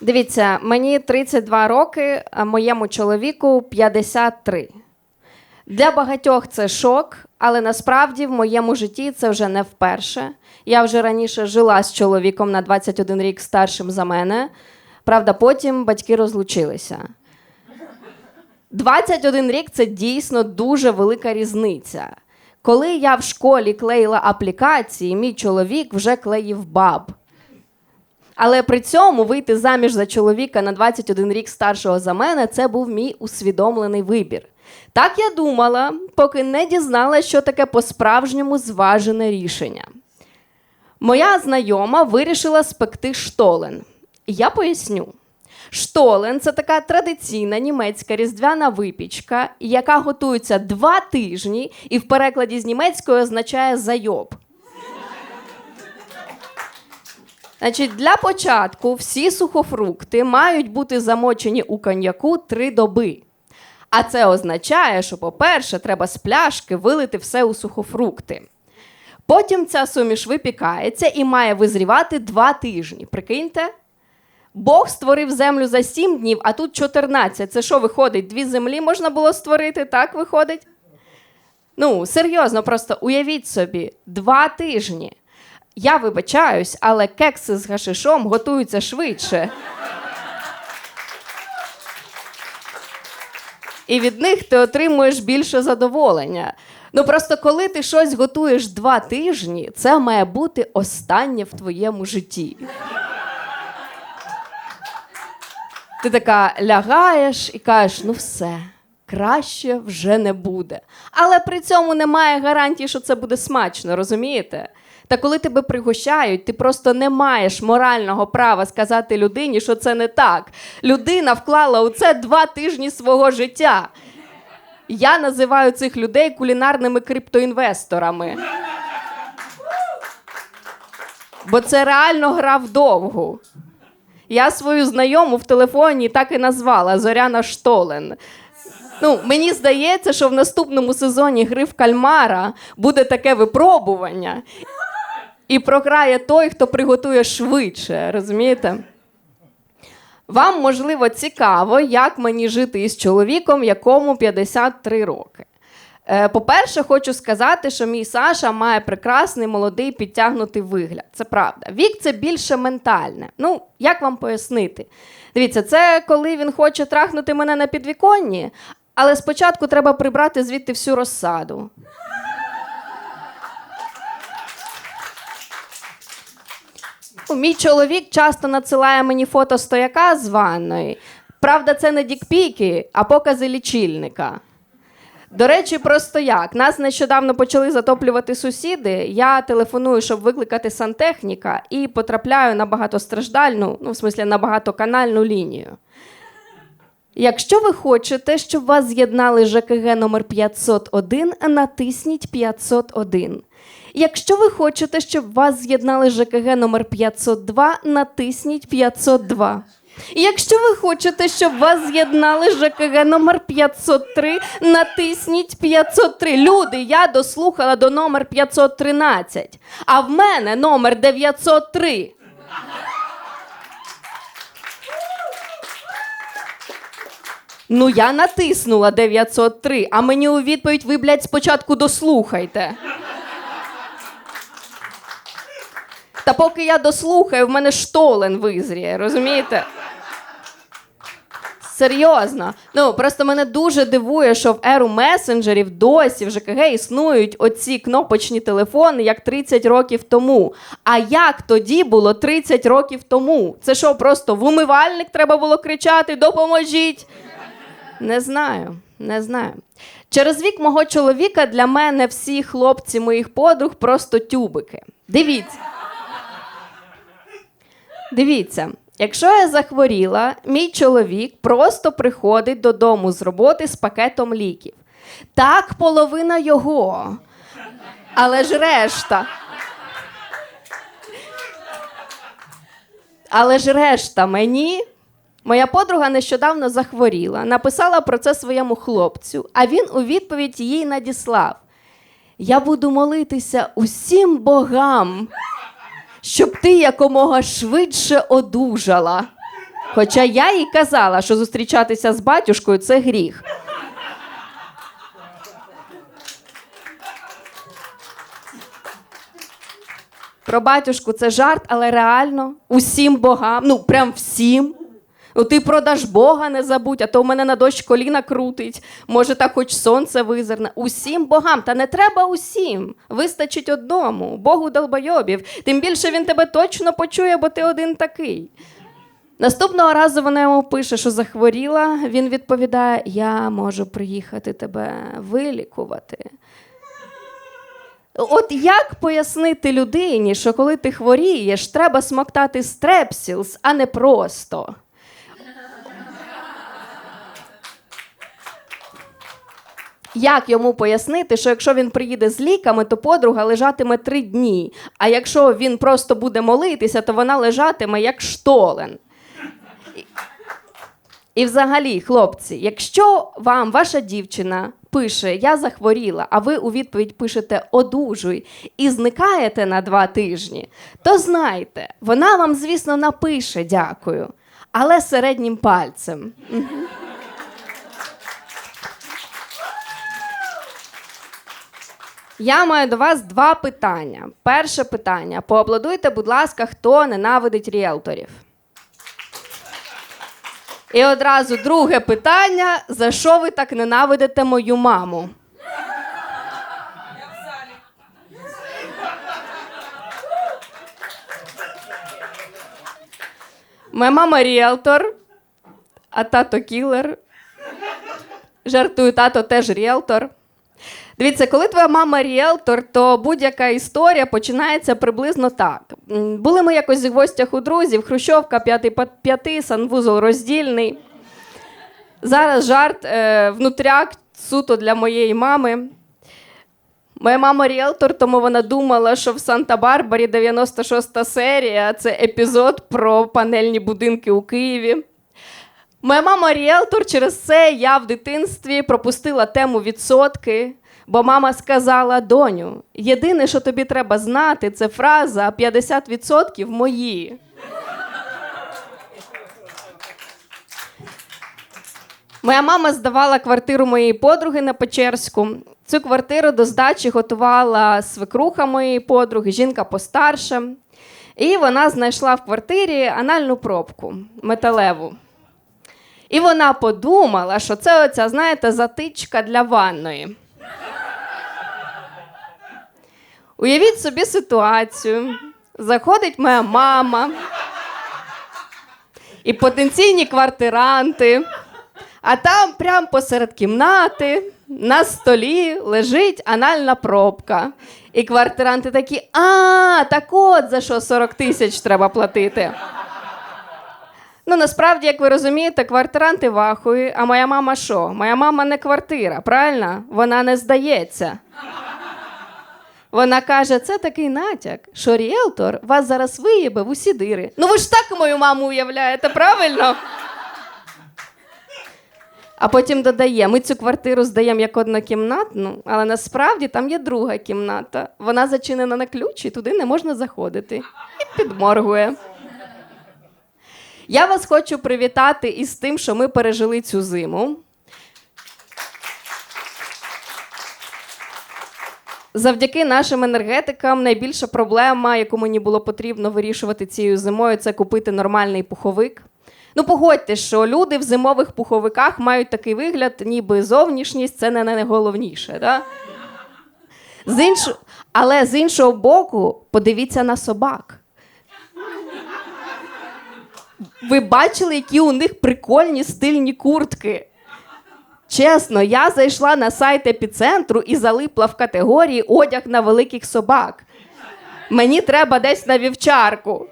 Дивіться, мені 32 роки, а моєму чоловіку 53. Для багатьох це шок, але насправді в моєму житті це вже не вперше. Я вже раніше жила з чоловіком на 21 рік старшим за мене. Правда, потім батьки розлучилися. 21 рік це дійсно дуже велика різниця. Коли я в школі клеїла аплікації, мій чоловік вже клеїв баб. Але при цьому вийти заміж за чоловіка на 21 рік старшого за мене це був мій усвідомлений вибір. Так я думала, поки не дізналася, що таке по-справжньому зважене рішення. Моя знайома вирішила спекти штолен. Я поясню. Штолен це така традиційна німецька різдвяна випічка, яка готується два тижні і в перекладі з німецької означає зайоб. Значить, для початку всі сухофрукти мають бути замочені у коньяку три доби. А це означає, що, по-перше, треба з пляшки вилити все у сухофрукти. Потім ця суміш випікається і має визрівати два тижні. Прикиньте? Бог створив землю за сім днів, а тут 14. Це що виходить? Дві землі можна було створити, так виходить? Ну, серйозно, просто уявіть собі, два тижні. Я вибачаюсь, але кекси з гашишом готуються швидше. І від них ти отримуєш більше задоволення. Ну просто коли ти щось готуєш два тижні, це має бути останнє в твоєму житті. Ти така лягаєш і кажеш, ну все, краще вже не буде. Але при цьому немає гарантії, що це буде смачно, розумієте? Та коли тебе пригощають, ти просто не маєш морального права сказати людині, що це не так. Людина вклала у це два тижні свого життя. Я називаю цих людей кулінарними криптоінвесторами. Бо це реально гра вдовгу. Я свою знайому в телефоні так і назвала Зоряна Штолен. Ну, мені здається, що в наступному сезоні гри в кальмара буде таке випробування, і програє той, хто приготує швидше, розумієте? Вам, можливо, цікаво, як мені жити із чоловіком, якому 53 роки. Е, По-перше, хочу сказати, що мій Саша має прекрасний молодий підтягнутий вигляд. Це правда. Вік це більше ментальне. Ну, як вам пояснити? Дивіться, це коли він хоче трахнути мене на підвіконні, але спочатку треба прибрати звідти всю розсаду. Ну, Мій чоловік часто надсилає мені фото стояка з ванної. Правда, це не дікпіки, а покази лічильника. До речі, просто як. Нас нещодавно почали затоплювати сусіди. Я телефоную, щоб викликати сантехніка, і потрапляю на багатостраждальну, ну, в смислі, на багатоканальну лінію. Якщо ви хочете, щоб вас з'єднали ЖКГ номер 501, натисніть 501. Якщо ви хочете, щоб вас з'єднали ЖКГ номер 502, натисніть 502. І Якщо ви хочете, щоб вас з'єднали ЖКГ номер 503, натисніть 503. Люди, я дослухала до номер 513, а в мене номер 903. Ну, я натиснула 903, а мені у відповідь ви, блядь, спочатку дослухайте. Та поки я дослухаю, в мене штолен визріє, розумієте? Серйозно. Ну просто мене дуже дивує, що в еру месенджерів досі в ЖКГ існують оці кнопочні телефони як 30 років тому. А як тоді було 30 років тому? Це що, просто в умивальник треба було кричати Допоможіть? Не знаю, не знаю. Через вік мого чоловіка для мене всі хлопці моїх подруг просто тюбики. Дивіться. Дивіться, якщо я захворіла, мій чоловік просто приходить додому з роботи з пакетом ліків. Так, половина його. Але ж решта. Але ж решта мені. Моя подруга нещодавно захворіла, написала про це своєму хлопцю, а він у відповідь їй надіслав: Я буду молитися усім богам, щоб ти якомога швидше одужала. Хоча я їй казала, що зустрічатися з батюшкою це гріх. Про батюшку це жарт, але реально усім богам, ну прям всім. Ну, ти продаж Бога не забудь, а то в мене на дощ коліна крутить. Може, так хоч сонце визирне. Усім богам, та не треба усім. Вистачить одному, Богу долбойобів. Тим більше він тебе точно почує, бо ти один такий. Наступного разу вона йому пише, що захворіла. Він відповідає: Я можу приїхати тебе вилікувати. От як пояснити людині, що коли ти хворієш, треба смоктати стрепсілс, а не просто. Як йому пояснити, що якщо він приїде з ліками, то подруга лежатиме три дні. А якщо він просто буде молитися, то вона лежатиме як штолен. І- І взагалі, хлопці, якщо вам ваша дівчина пише Я захворіла, а ви у відповідь пишете одужуй і зникаєте на два тижні, то знайте, вона вам, звісно, напише дякую, але середнім пальцем. Я маю до вас два питання. Перше питання: поаплодуйте, будь ласка, хто ненавидить ріелторів. І одразу друге питання: за що ви так ненавидите мою маму? Моя мама ріелтор, а тато кілер. Жартую, тато теж ріелтор. Дивіться, коли твоя мама ріелтор, то будь-яка історія починається приблизно так. Були ми якось в гостях у друзів, Хрущовка, п'ятий п'яти, санвузол роздільний. Зараз жарт е, внутряк суто для моєї мами. Моя мама ріелтор, тому вона думала, що в Санта-Барбарі 96 серія це епізод про панельні будинки у Києві. Моя мама ріелтор, через це я в дитинстві пропустила тему відсотки, бо мама сказала: доню, єдине, що тобі треба знати, це фраза 50% мої. Моя мама здавала квартиру моєї подруги на Печерську. Цю квартиру до здачі готувала свекруха моєї подруги, жінка постарша. І вона знайшла в квартирі анальну пробку металеву. І вона подумала, що це оця, знаєте, затичка для ванної. Уявіть собі ситуацію. Заходить моя мама і потенційні квартиранти, а там прямо посеред кімнати на столі лежить анальна пробка. І квартиранти такі: а, так от за що 40 тисяч треба платити. Ну, насправді, як ви розумієте, квартиранти вахують, а моя мама що? Моя мама не квартира, правильно? Вона не здається. Вона каже: це такий натяк, що ріелтор вас зараз виїбе в усі дири. Ну ви ж так мою маму уявляєте, правильно? А потім додає: ми цю квартиру здаємо як однокімнатну, але насправді там є друга кімната. Вона зачинена на ключ і туди не можна заходити. І підморгує. Я вас хочу привітати із тим, що ми пережили цю зиму. Завдяки нашим енергетикам найбільша проблема, яку мені було потрібно вирішувати цією зимою, це купити нормальний пуховик. Ну, погодьте, що люди в зимових пуховиках мають такий вигляд, ніби зовнішність це не найголовніше. Да? З інш... Але з іншого боку, подивіться на собак. Ви бачили, які у них прикольні стильні куртки? Чесно, я зайшла на сайт епіцентру і залипла в категорії одяг на великих собак. Мені треба десь на вівчарку.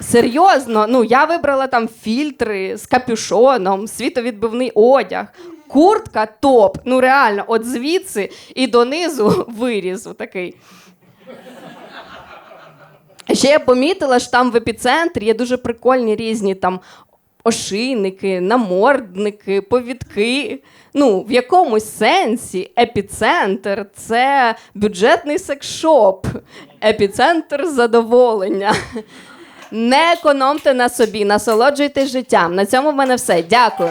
Серйозно, ну я вибрала там фільтри з капюшоном, світовідбивний одяг. Куртка топ. Ну реально, от звідси і донизу вирізу такий. Ще я помітила, що там в епіцентрі є дуже прикольні різні там ошийники, намордники, повідки. Ну, в якомусь сенсі епіцентр це бюджетний секшоп, епіцентр задоволення. Не економте на собі, насолоджуйтесь життям. На цьому в мене все. Дякую.